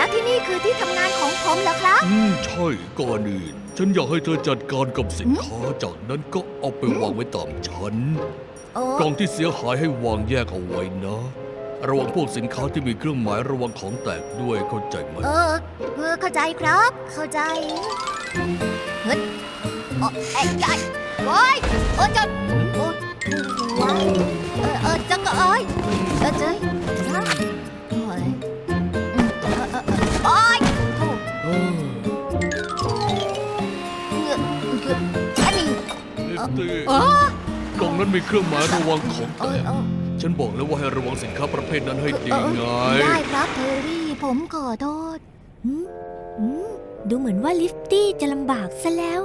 แล้วที่นี่คือที่ทำงานของผมเหรอครับ อืม ใช่ก่อนอื่นฉันอยากให้เธอจัดการกับสินค้าจากนั้นก็เอาไปวางไว้ตามชั้นโอ้กล่องที่เสียหายให้วางแยกเอาไว้นะ ระวังพวกสินค้าที่มีเครื่องหมายระวังของแตกด้วยเข้าใจไหมเออเออเข้าใจครับ เข้าใจเฮ้ยโอ้เอ้ยยายโอ้ยโอ้ยจะโอ้ยว้ายเออเออจังก็เอ้ยเออเจ้ย อกเหงือกอันนี้ลิปตี้เออกล่องนั้นมีเครื่องหมายระวังของเอแตอก เออฉันบอกแล้วว่าให้ระวังสินค้าประเภทนั้นให้ดีเออไง ได้ครับเทอรี่ ผมขอโทษ อืมอืมดูเหมือนว่าลิฟตี้จะลำบากซะแล้ว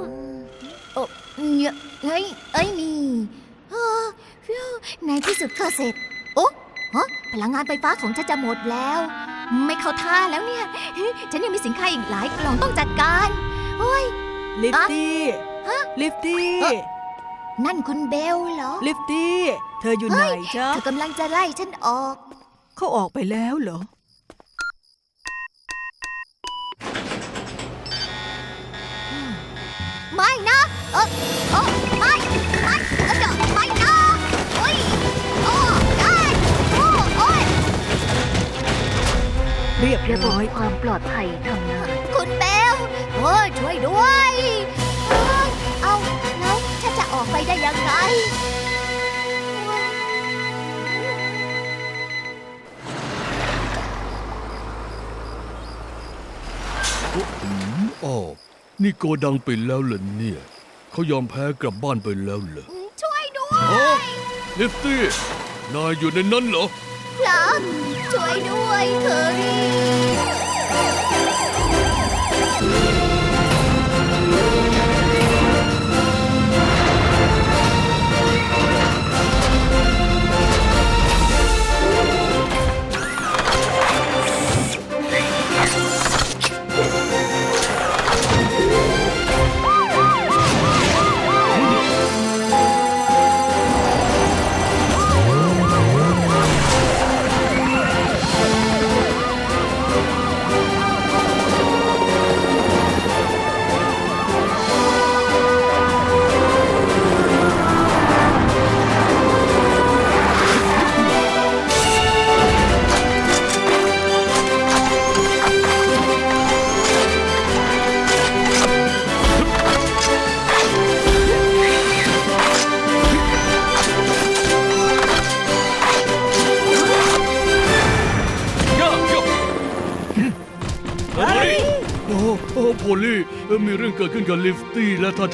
โอ้เนี่ยเฮ้ยเอ้ยนี่อ้าฟิวในที่สุดก็เสร็จ โอ้ฮะพลังงานไฟฟ้าของฉันจะหมดแล้ว ไม่เข้าท่าแล้วเนี่ยเฮ้ยฉันยังมีสินค้าอีกหลายกล่องต้องจัดการ โอ้ย ลิฟตี้ฮะ ลิฟตี้เอ่อนั่นคุณเบลเหรอลิฟตี้ เธออยู่ไหนจ๊ะ เธอกำลังจะไล่ฉันออก เขาออกไปแล้วเหรอ ไม่นะเออเออไม่ไม่เออจะไม่นะโอ้ยโอ้ได้โอ้โอ้ยเรียบระบบร้อย ความปลอดภัยทำงานคุณเบลโอ้ยช่วยด้วย ออกไปได้ยังไงอืมอ๋อนี่โกดังไปแล้วเหรอเนี่ย เขายอมแพ้กลับบ้านไปแล้วเหรอ ช่วยด้วย ฮะลิฟตี้ นายอยู่ในนั้นเหรอ ครับ ช่วยด้วยเทอรี่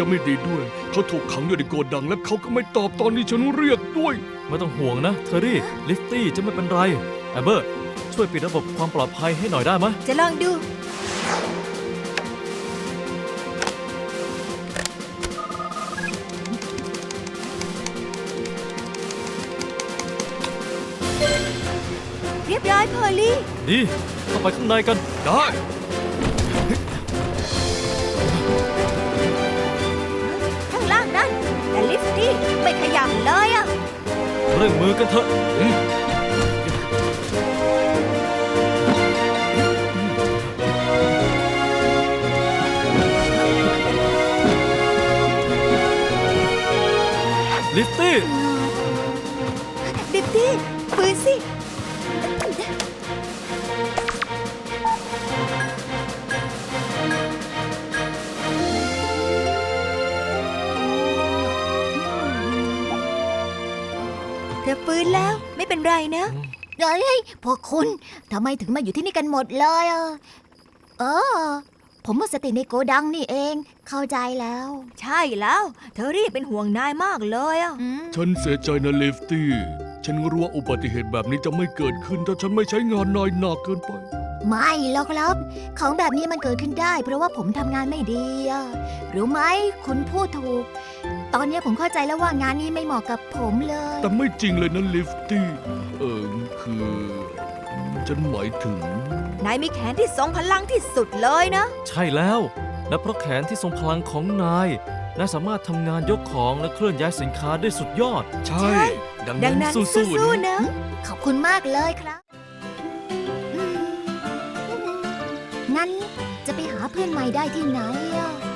จะไม่ดีด้วย เขาถูกขังอยู่ในโกดังและเขาก็ไม่ตอบตอนนี้ฉันเรียกด้วย ไม่ต้องห่วงนะเทอรี่ ลิฟตี้จะไม่เป็นไรแอมเบอร์ ช่วยปิดระบบความปลอดภัยให้หน่อยได้ไหมจะลองดู เรียบร้อยพอลลี่ ดี เข้าไปข้างในกัน ได้ ขยับเลยอะเร่งมือกันเถอะ ไม่เป็นไรนะเฮ้ยพวกคุณทำไมถึงมาอยู่ที่นี่กันหมดเลยอะเออ ผมหมดสติในโกดังนี่เอง เข้าใจแล้ว ใช่แล้ว เธอรี่เป็นห่วงนายมากเลยอะฉันเสียใจนะลิฟตี้ ฉันรู้ว่าอุบัติเหตุแบบนี้จะไม่เกิดขึ้น ถ้าฉันไม่ใช้งานนายหนักเกินไปไม่หรอกครับ ของแบบนี้มันเกิดขึ้นได้ เพราะว่าผมทำงานไม่ดีอะรู้ไหมคุณพูดถูก ตอนนี้ผมเข้าใจแล้วว่างานนี้ไม่เหมาะกับผมเลย แต่ไม่จริงเลยนะลิฟตี้ เออคือ ฉันหมายถึง นายมีแขนที่ทรงพลังที่สุดเลยนะ ใช่แล้ว และเพราะแขนที่ทรงพลังของนายนายสามารถทำงานยกของและเคลื่อนย้ายสินค้าได้สุดยอด ใช่ ดังดังนั้นนั้นสู้สู้ๆๆนะนะ ขอบคุณมากเลยครับอืมนั้นจะไปหาเพื่อนใหม่ได้ที่ไหนอะ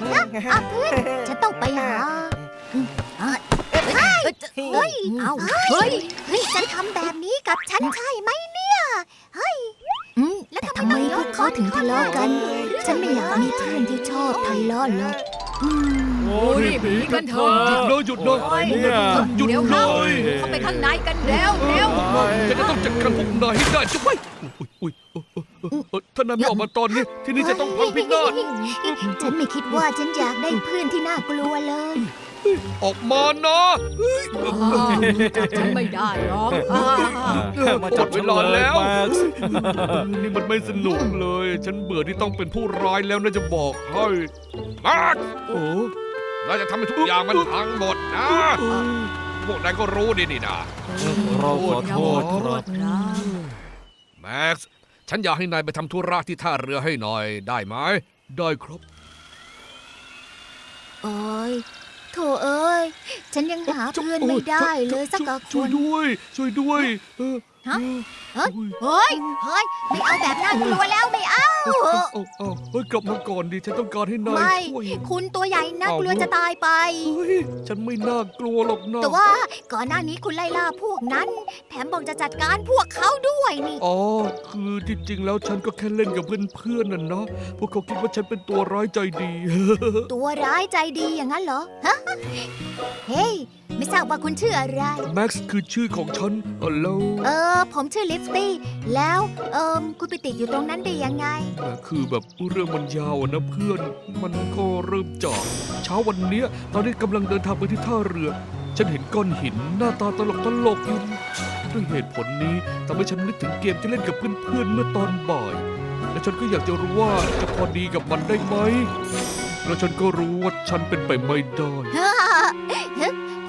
อะอะอะเพื่อนฉันต้องไปหาอืมอะเฮ้ยเฮ้ยเอ้าเฮ้ยเฮ้ยจะทำแบบนี้กับฉันใช่ไหมเนี่ย เฮ้ยอืมแล้วทำไมพวกเขาถึงทะเลาะกัน ฉันไม่อยากมีเพื่อนที่ชอบทะเลาะหรอกอืมโอ้รีบหนีกันเถอะหยุดนะหยุดนะเนี่ยหยุดเดี๋ยวเลเข้ายเข้าไปข้างในกันเร็วเร็วฉันจะต้องจัดการพวกนายให้ได้จะไม่อุ้ยอุ้ย เออเออเออเออถ้านายไม่ออกมาตอนนี้ ที่นี่จะต้องพังพินาศฉันไม่คิดว่าฉันอยากได้เพื่อนที่น่ากลัวเลย ออกมานะจับฉันไม่ได้หรอกอ่าแค่มาจับหมดเวฉันลาเลยแล้วแม็กซ์นี่มันไม่สนุกเลย ฉันเบื่อที่ต้องเป็นผู้ร้ายแล้วนะจะบอกให้มาร์คโอ้เราจะทำให้ทุกอย่างมันพังหมดนะ พวกนายก็รู้ดีนี่นะเราขอโทษคขอโทรับษครับ แม็กซ์ ฉันอยากให้นายไปทำธุระที่ท่าเรือให้หน่อยได้ไหม ได้ครับ โอ้ยโถเอ้ย ฉันยังหาเพื่อนไม่ได้เลยสักกช่วยคนด้วย ช่วยด้วย เออ ฮะเฮ้ยเฮ้ยเฮ้ยไม่เอาแบบน่ากลัวแล้วไม่เอาเอาเอาเอาเฮ้ยกลับมาก่อนดิฉันต้องการให้นาไม่ยช่วย คุณตัวใหญ่น่ากลัวจะตายไป เฮ้ยฉันไม่น่ากลัวหรอกนะแต่ว่าก่อนหน้านี้คุณไล่ล่าพวกนั้น แถมบอกจะจัดการพวกเขาด้วยนี่ อ๋อคือที่จริงแล้วฉันก็แค่เล่นกับเพื่อนๆน่ะนะพวกเขาคิดว่าฉันเป็นตัวร้ายใจดี ตัวร้ายใจดีอย่างนั้นเหรอฮะเฮ้ย ไม่ทราบว่าคุณชื่ออะไร แม็กซ์คือชื่อของฉันเออแล้วเออ ผมชื่อลิฟตี้ แล้ว เอิมคุณไปติดอยู่ตรงนั้นได้ยังไง แต่คือแบบเรื่องมันยาวอะนะเพื่อน มันก็เริ่มจากเช้าวันเนี้ย ตอนนี้กำลังเดินทางไปที่ท่าเรือ ฉันเห็นก้อนหินหน้าตาตลกตลกๆอยู่ด้วยเหตุผลนี้ทำให้ฉันนึกถึงเกมที่เล่นกับเพื่อนๆเมื่อตอนบ่าย และฉันก็อยากจะรู้ว่าจะพอดีกับมันได้ไหม แล้วฉันก็รู้ว่าฉันเป็นไปไม่ได้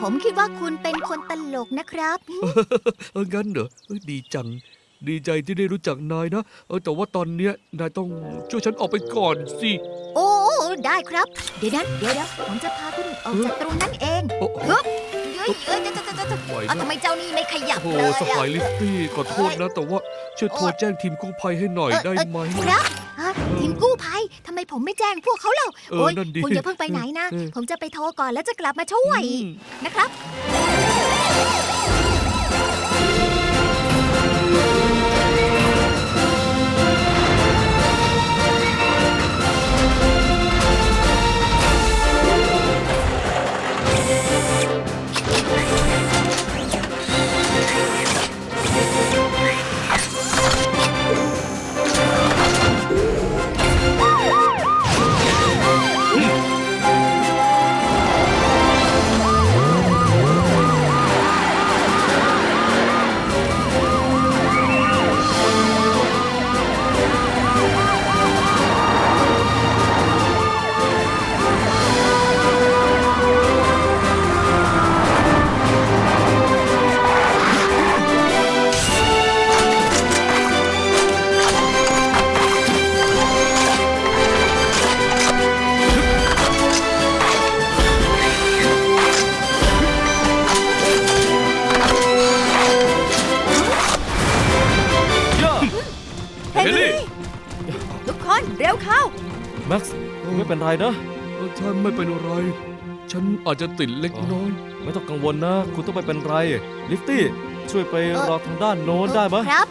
ผมคิดว่าคุณเป็นคนตลกนะครับ เอองั้นเหรอเออดีจัง ดีใจที่ได้รู้จักนายนะเออแต่ว่าตอนเนี้ยนายต้องช่วยฉันออกไปก่อนสิ โอ้ได้ครับ เดี๋ยวนะเดี๋ยวนะผมจะพาคุณออกจากตรงนั้นเองโอ้โหเฮ้ยเอ้ยเอ้ยเจ้าเจ้าเจ้าเจ้าไหวเอานะทำไมเจ้านี่ไม่ขยับโอ้เลยสอะหายลิฟตี้ขอโทษนะ แต่ว่าช่วยโทรแจ้งทีมกู้ภัยให้หน่อยได้ไหมครับ ฮะทีมกู้ภัยทำไมผมไม่แจ้งพวกเขาเล่าเออโอ้ยนั่นดิคุณอย่าเพิ่งไปไหนนะ เออ ผมจะไปโทรก่อนแล้วจะกลับมาช่วยอืมนะครับย่ เร็วเข้า แม็กซ์ไม่เป็นไรนะเออฉันไม่เป็นไร ฉันอาจจะติดเล็กน้อย ไม่ต้องกังวลนะ คุณต้องไม่เป็นไร ลิฟตี้ ช่วยไปเอ่อ รอทางด้านโน้นได้ไหมครับ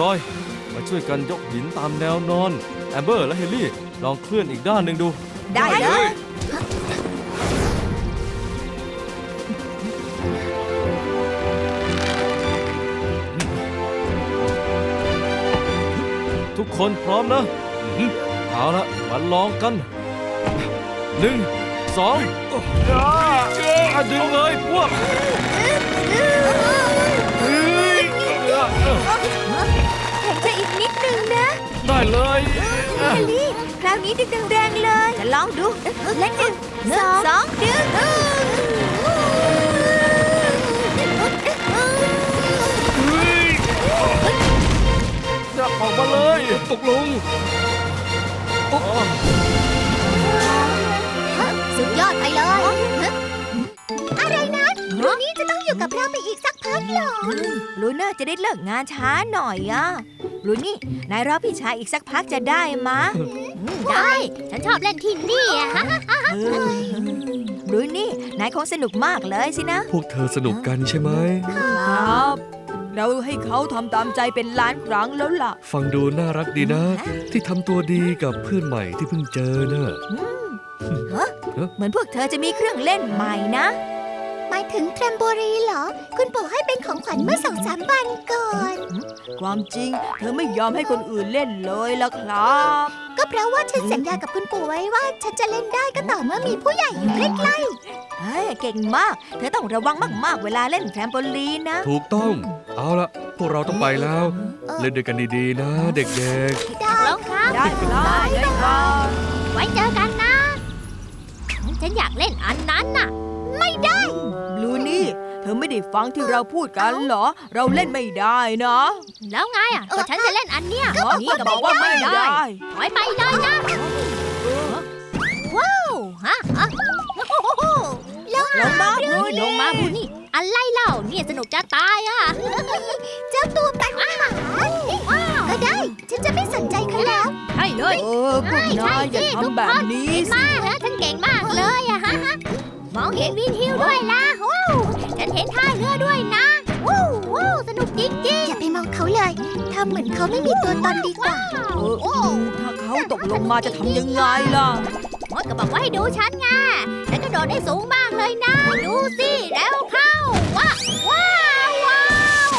รอย มาช่วยกันยกหินตามแนวนอน แอมเบอร์และเฮลี่ ลองเคลื่อนอีกด้านหนึ่งดู ได้เลย ทุกคนพร้อมนะอืมเอาละมาลองกันหนึ่งสองอะดึงเลยพวกแข็งใจอีกนิดนึงนะได้เลยเฮลี่คราวนี้ดึงแรงๆเลย จะลองดูและหนึ่งสองสองดึง ออกมาเลยตกลงสุดยอดไปเลยฮะอะไรนะรูนี่จะต้องอยู่กับเราไปอีกสักพักเหรอลูน่าจะได้เลิกงานช้าหน่อยอะบรูนี่ นายรอพี่ชายอีกสักพักจะได้มะ ได้ ฉันชอบเล่นที่นี่อะฮะบรูนี่ นายคงสนุกมากเลยสินะ พวกเธอสนุกกันใช่ไหมครับ เราให้เขาทำตามใจเป็นล้านครั้งแล้วล่ะ ฟังดูน่ารักดีนะ ที่ทำตัวดีกับเพื่อนใหม่ที่เพิ่งเจอเนอะเหมือนพวกเธอจะมีเครื่องเล่นใหม่นะ หมายถึงแทรมโบรีนเหรอ คุณปู่ให้เป็นของขวัญเมื่อสองสามวันก่อน ความจริง เธอไม่ยอมให้คนอื่นเล่นเลยล่ะครับ ก็เพราะว่าฉันสัญญากับคุณปู่ไว้ว่า ฉันจะเล่นได้ก็ต่อเมื่อมีผู้ใหญ่อยู่ใกล้ เฮ้ยเก่งมาก เธอต้องระวังมากๆ เวลาเล่นแทรมโปลีนนะ ถูกต้อง เอาละพวกเราต้องไปแล้ว เล่นด้วยกันดีๆ นะ เด็กๆได้ลองครับ ได้ครับได้ครับไว้เจอกันนะ ฉันอยากเล่นอันนั้นน่ะ ไม่ได้ บลูนี่ เธอไม่ได้ฟังที่เราพูดกันเหรอ เราเล่นไม่ได้นะแล้วไงอะก็ฉันจะเล่นอันเนี้ยนี่ก็บอกว่าไม่ได้ถอยไปเลยนะว้าวฮะฮะโอ้โห ลงลงมาบูบูนี่ลงมาบูนี่อะไรเล่าเนี่ยสนุกจะตายอะ เจ้าตัวปัญหาก็ได้ ฉันจะไม่สนใจเขาแล้วใช่เลยเออพวกนายอย่าทำแบบนี้เห็นสิ มากฮะฉันเก่งมากเลยอะฮะมองเห็นวินฮิวด้วยล่ะว้าวฉันเห็นท่าเรือด้วยนะว้าวว้าวสนุกจริงๆอย่าไปมองเขาเลยทำเหมือนเขาไม่มีตัวตนดีกว่าเออถ้าเขาตกลงมาจะทำยังไงล่ะม ดก็บอกว่าให้ดูฉันไงฉันกระโดดได้สูงมากเลยนะ ดูสิแล้วเข้าว้าว้าวว้าว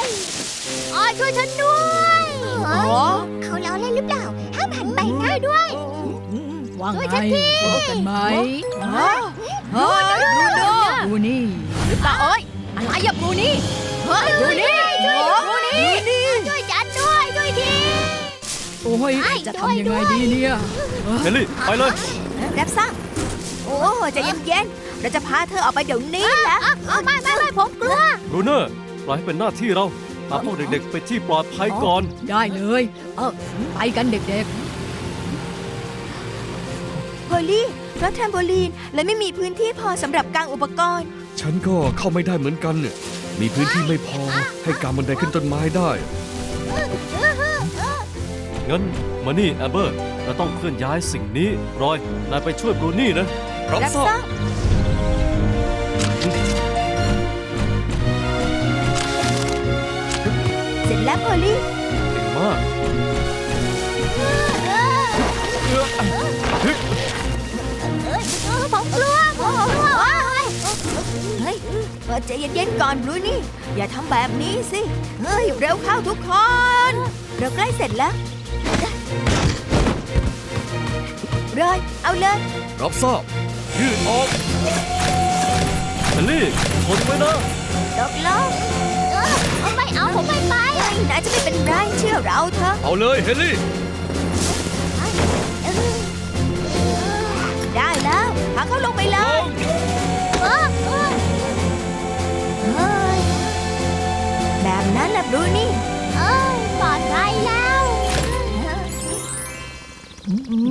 อ๋อช่วยฉันด้วยอ๋อเขาล้อเล่นหรือเปล่า ห้ามหันไปหน้าด้วย ว่าช่ไงวยฉันที พบกันไหมฮะเฮ้ยบรูโน่บูนี่หรือเปล่าเอ้ยอะไรอะบูนี่เฮ้ยช่วยด้วยช่วยด้วยนี่ ช่วยฉันด้วยช่วยที โอ้ยไอ้จะด้วยทำยังไงด้วยดีเนี่ย เฮลลี่ ไปเลย รับทราบโอ้ใจเย็นๆเราจะพาเธอออกไปเดี๋ยวนี้แหละเอาไม่ไม่ไม่ผมกลัว บรูเนอร์ปล่อยให้เป็นหน้าที่เราพาพวกเด็กๆ ไปที่ปลอดภัยก่อน ได้เลย เออไปกันเด็กโพลี่รถแทมโบลีนเลยไม่มีพื้นที่พอสำหรับกางอุปกรณ์ๆฉันก็เข้าไม่ได้เหมือนกันเนี่ยมีพื้นที่ไม่พอให้การบันไดขึ้นต้นไม้ได้ งั้นมานี่แอมเบอร์ เราต้องเคลื่อนย้ายสิ่งนี้รอยนายไปช่วยบรูนี่นะรับทราบเสร็จแล้วโพลี่เก่งมากเอ้ยเออผมกลัวผมกลัวว้ายเฮ้ยเออใจเย็นๆก่อนบลูนี่ อย่าทำแบบนี้สิ เฮ้ย เร็วเข้าทุกคน เราใกล้เสร็จแล้ว รอย เอาเลย รับทราบยืดออกเฮลลี่ทนไว้นะตกลงเอาไม่เอาผมไม่ไปเฮ้ยนายจะไม่เป็นไรเชื่อเราเถอะเอาเลยเฮนรี่ได้แล้วพาเขาลงไปเลยเออเออเฮ้ยแบบนั้นแหละบลูนี่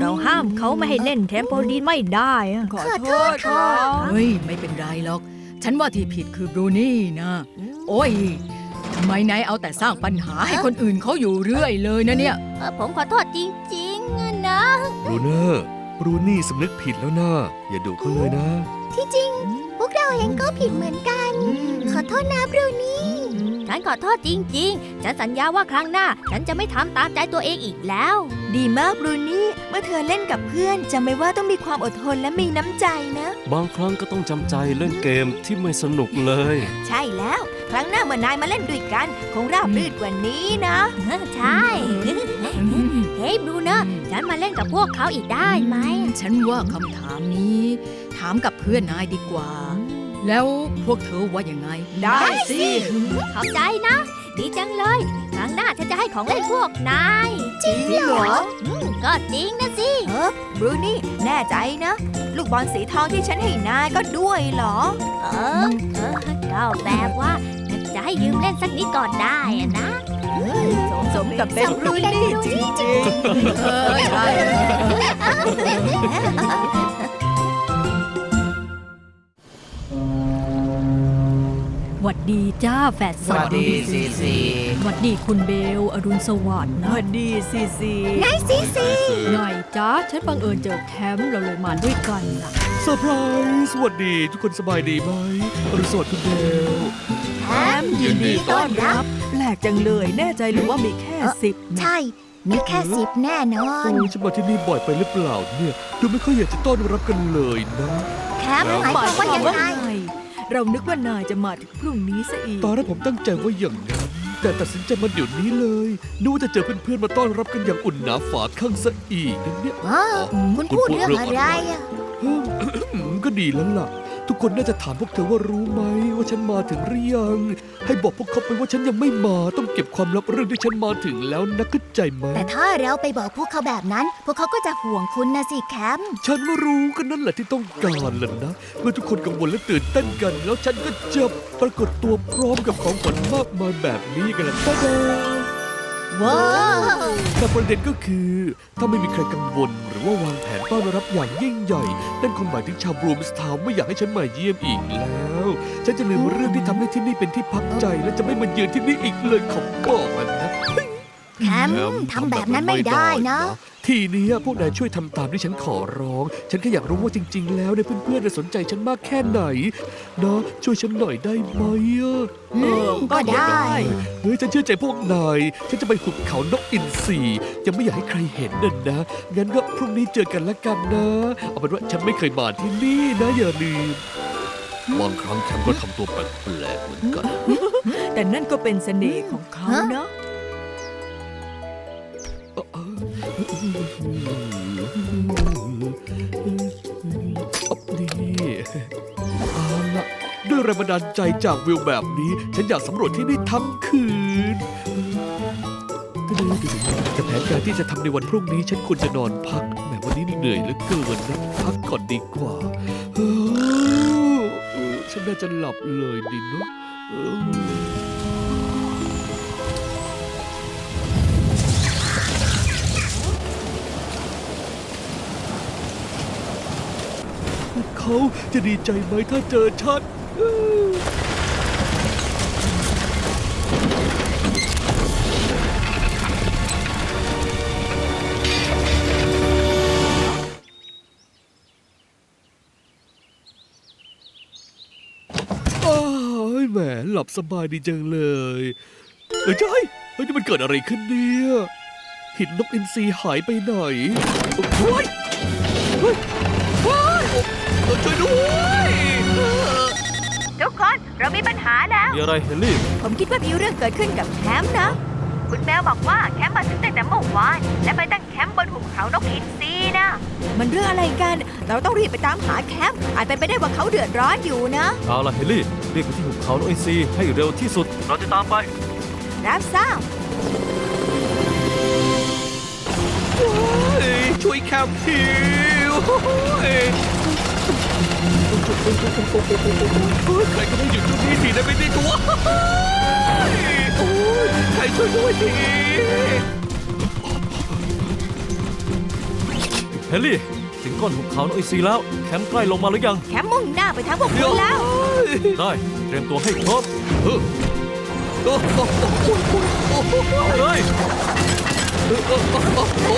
เราห้ามเขาไม่ให้เล่นแทมโปลีนไม่ได้ขอโทษครับๆเฮ้ย ไม่เป็นไรหรอก ฉันว่าที่ผิดคือบูนี่นะ โอ้ยทำไมนายเอาแต่สร้างปัญหาให้คนอื่นเขาอยู่เรื่อยเลยนะเนี่ยเออผมขอโทษจริงๆอะนะบรูเนอร์บรูนี่สำนึกผิดแล้วนะอย่าดุเขาเลยนะ ที่จริง พวกเราเองก็ผิดเหมือนกัน ขอโทษนะบรูนี่ ฉันขอโทษจริง ๆ ฉันสัญญาว่าครั้งหน้า ฉันจะไม่ทำตามใจตัวเองอีกแล้ว ดีมากบรูนี่ เมื่อเธอเล่นกับเพื่อนจำไว้ว่าต้องมีความอดทนและมีน้ำใจนะ บางครั้งก็ต้องจำใจเล่นเกมที่ไม่สนุกเลย ใช่แล้ว ครั้งหน้าเมื่อนายมาเล่นด้วยกัน คงราบรื่นกว่านี้นะ ใช่ เฮ้ยบรูเนอร์ฉันมาเล่นกับพวกเขาอีกได้ไหม ฉันว่าคำถามนี้ ถามกับเพื่อนนายดีกว่า แล้วพวกเธอว่ายังไง ได้สิขอบใจนะ ดีจังเลย ครั้งหน้าฉันจะให้ของเล่นพวกนาย จริงเหรออืมก็จริงนะสิ เออบรูนี่ แน่ใจนะ ลูกบอลสีทองที่ฉันให้นายก็ด้วยเหรอ เออเออก็แบบว่าจะให้ยืมเล่นสักนิดก่อนได้อะนะสมกับเป็นบรูนี่จริงเออใช่ ววัสดีจ้าแฝดสวัสดีซีซีสวัสดีคุณเบล อรุณสวัสดิ์สนะวัสดีซีซีไงสิสิไงจ้าฉันบังเอิญเจอแคมป์เราเลยมาด้วยกันนะเซอร์ไพรส์สวัสดีทุกคนสบายดีไหมอรุณสวัสดิ์คุณเบลแคมยินดีต้อนรับ แปลกจังเลยแน่ใจหรือว่ามีแค่เอ่อสิบนะใช่ มีแค่สิบแน่นอน โอ้ฉันมาที่นี่บ่อยไปหรือเปล่าเนี่ย ดูไม่ค่อยอยากจะต้อนรับกันเลยนะ แคมหมายความว่ายังไง เรานึกว่านายจะมาถึงพรุ่งนี้ซะอีก ตอนแรกผมตั้งใจว่าอย่างนั้นแต่ตัดสินใจมาเดี๋ยวนี้เลยนึกว่าจะเจอเพื่อนๆมาต้อนรับกันอย่างอุ่นหนาฝาข้างซะอีกนะเนี่ยอ๋อคุณพูดเรื่องอะไรอะอืมก็ดีแล้วล่ะทุก คนน่าจะถามพวกเธอว่ารู้ไหมว่าฉันมาถึงหรือยัง ให้บอกพวกเขาไปว่าฉันยังไม่มา ต้องเก็บความลับเรื่องที่ฉันมาถึงแล้วนะเข้าใจไหมแต่ถ้าเราไปบอกพวกเขาแบบนั้น พวกเขาก็จะห่วงคุณนะสิแคมฉันรู้ก็นั่นแหละที่ต้องการแหละนะ เมื่อทุกคนกังวลและตื่นเต้นกัน แล้วฉันก็จะปรากฏตัวพร้อมกับของขวัญมากมายแบบนี้กันละตาดา ว้าวแต่ประเด็นก็คือ ถ้าไม่มีใครกังวล หรือว่าวางแผนต้อนรับอย่างยิ่งใหญ่นั่นคงหมายถึงชาวบรูมสทาวน์ไม่อยากให้ฉันมาเยี่ยมอีกแล้ว ฉันจะลืมเรื่องที่ทำให้ที่นี่เป็นที่พักใจ และจะไม่มาเยือนที่นี่อีกเลยขอบอกมันนะ แคมทำแบบนั้นไม่ได้นะ ทีเนี้ยพวกนายช่วยทำตามที่ฉันขอร้อง ฉันแค่อยากรู้ว่าจริง ๆ แล้วเนี่ยเพื่อนๆน่ะสนใจฉันมากแค่ไหนนะช่วยฉันหน่อยได้ไหมอะอืมก็ได้ เฮ้ยฉันเชื่อใจพวกนาย ฉันจะไปหุบเขานกอินทรียังไม่อยากให้ใครเห็นน่ะนะ งั้นก็พรุ่งนี้เจอกันละกันนะ เอาเป็นว่าฉันไม่เคยมาที่นี่นะอย่าลืม บางครั้งแคมก็ทำตัวแปลกๆเหมือนกัน แต่นั่นก็เป็นเสน่ห์ของเขาฮะเนาะ นี่เอาละด้วยแรงบันดาลใจจากวิวแบบนี้ ฉันอยากสำรวจที่นี่ทั้งคืนแต่แผนการที่จะทำในวันพรุ่งนี้ ฉันควรจะนอนพักแหมวันนี้เหนื่อยเหลือเกินนะพักก่อนดีกว่าฉันน่าจะหลับเลยดีเนาะ เขาจะดีใจไหมถ้าเจอฉันแหมหลับสบายดีจังเลยเอ้ยใช่เฮ้ยนี่มันเกิดอะไรขึ้นเนี่ยหินนกอินทรีหายไปไหนเฮ้ยเฮ้ย ช่วยด้วยทุกคนเรามีปัญหาแล้ว มีอะไรเฮนรี่ ผมคิดว่ามีเรื่องเกิดขึ้นกับแคมป์นะ คุณแมวบอกว่าแคมป์มาถึงตั้งแต่เมื่อวาน และไปตั้งแคมป์บนหุบเขานกอินทรีนะ มันเรื่องอะไรกัน เราต้องรีบไปตามหาแคมป์อาจเป็นไปได้ว่าเขาเดือดร้อนอยู่นะ เอาล่ะเฮนรี่รีบไปที่หุบเขาโนอินซีให้เร็วที่สุด เราจะตามไป รับทราบเฮ้ยช่วยแคมที เฮ้ยใครก็ไม่หยุดตรงนี้ทีได้ไหมเนี่ยตัวโอ้ยใครช่วยด้วยทีเฮนรี่ ถึงก้อนหุบเขาโนอินซีแล้ว แคมป์ใกล้ลงมาหรือยัง แคมป์มุ่งหน้าไปทางพวกคุณแล้ว ได้เตรียมตัวให้ครบเออโอ้โหโอ้โหเอาเลยด้ว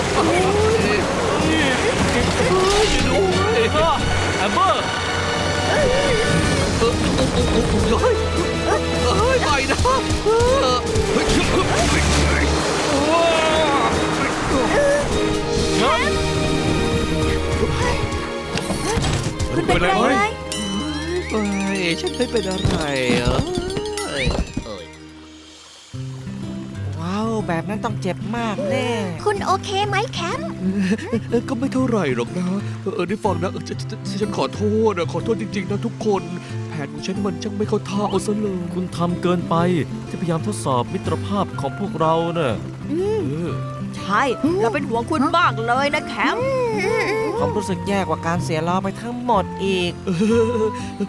เป็นไรไหมเฮ้ยฉันไม่เป็นอะไรอะเอ้ยเอ้ยว้าวแบบนั้นต้องเจ็บมากแน่ คุณโอเคไหมแคมเออก็ไม่เท่าไหร่หรอกนะเออเออได้ฟังนะเออฉันฉันฉันขอโทษนะขอโทษจริงๆนะทุกคน แผนของฉันมันช่างไม่เข้าท่าเอาซะเลย คุณทำเกินไปที่พยายามทดสอบมิตรภาพของพวกเราเน่ะเออ ใช่เราเป็นห่วงคุณมากเลยนะแคมป์ผมรู้สึกแย่กว่าการเสียล้อไปทั้งหมดอีกเออ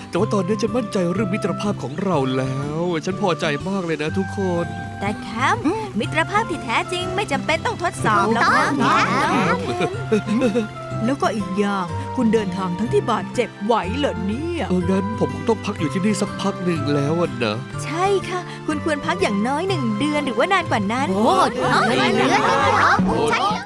แต่ว่าตอนนี้ฉันมั่นใจเรื่องมิตรภาพของเราแล้ว ฉันพอใจมากเลยนะทุกคน แต่แคมป์มิตรภาพที่แท้จริงไม่จำเป็นต้องทดสอบหรอกต้อนะงแคม แล้วก็อีกอย่างคุณเดินทางทั้งที่บาดเจ็บไหวเหรอเนี่ยเอองั้นผมคงต้องพักอยู่ที่นี่สักพักหนึ่งแล้วอะนะ ใช่ค่ะ คุณควรพักอย่างน้อยหนึ่งเดือนหรือว่านานกว่านั้น โอ้เดือนเลยเหรอใช่